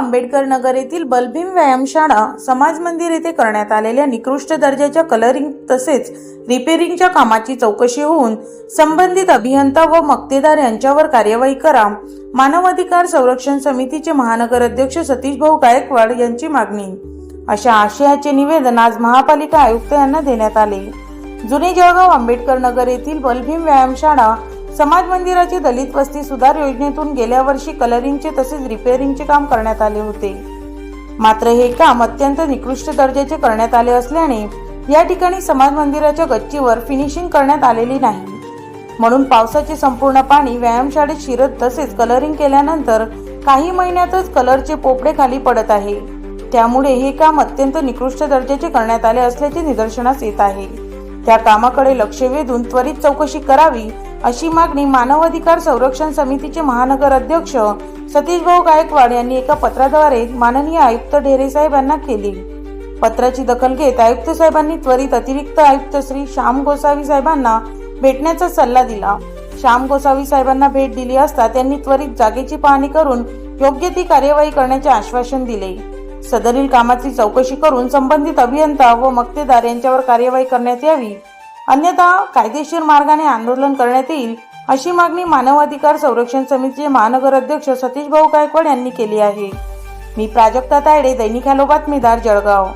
आंबेडकर नगर येथील बलभीम व्यायामशाळा समाज मंदिर येथे करण्यात आलेल्या निकृष्ट दर्जाच्या कलरिंग तसेच रिपेरिंगच्या कामाची चौकशी होऊन संबंधित अभियंता व मक्तेदार यांच्यावर कार्यवाही करा. मानवाधिकार संरक्षण समितीचे महानगर अध्यक्ष सतीश भाऊ गायकवाड यांची मागणी. अशा आशयाचे निवेदन आज महापालिका आयुक्त यांना देण्यात आले. जुने जळगाव आंबेडकर नगर येथील बलभीम व्यायामशाळा समाज मंदिराची दलित वस्ती सुधार योजनेतून गेल्या वर्षी कलरिंगचे तसेच रिपेअरिंगचे काम करण्यात आले होते. मात्र हे काम अत्यंत निकृष्ट दर्जाचे करण्यात आले असल्याने या ठिकाणी समाज मंदिराच्या गच्चीवर फिनिशिंग करण्यात आलेली नाही. म्हणून पावसाचे संपूर्ण पाणी व्यायामशाळेत शिरत तसेच कलरिंग केल्यानंतर काही महिन्यातच कलरचे पोपडे खाली पडत आहे. त्यामुळे हे काम अत्यंत निकृष्ट दर्जाचे करण्यात आले असल्याचे निदर्शनास येत आहे. त्या कामाकडे लक्ष वेधून त्वरित चौकशी करावी अशी मागणी मानवाधिकार संरक्षण समितीचे महानगर अध्यक्ष सतीश भाऊ गायकवाड यांनी एका पत्राद्वारे माननीय आयुक्त ढेरे साहेबांना केली. पत्राची दखल घेत आयुक्त साहेबांनी त्वरित अतिरिक्त आयुक्त श्री श्याम गोसावी साहेबांना भेटण्याचा सल्ला दिला. श्याम गोसावी साहेबांना भेट दिली असता त्यांनी त्वरित जागेची पाहणी करून योग्य ती कार्यवाही करण्याचे आश्वासन दिले. सदरील कामाची चौकशी करून संबंधित अभियंता व मक्तेदार यांच्यावर कार्यवाही करण्यात यावी अन्यथा कायदेशीर मार्गाने आंदोलन करण्यात येईल अशी मागणी मानवाधिकार संरक्षण समितीचे महानगर अध्यक्ष सतीश भाऊ गायकवाड यांनी केली आहे. मी प्राजक्ता तायडे दैनिक हॅलो बातमीदार जळगाव.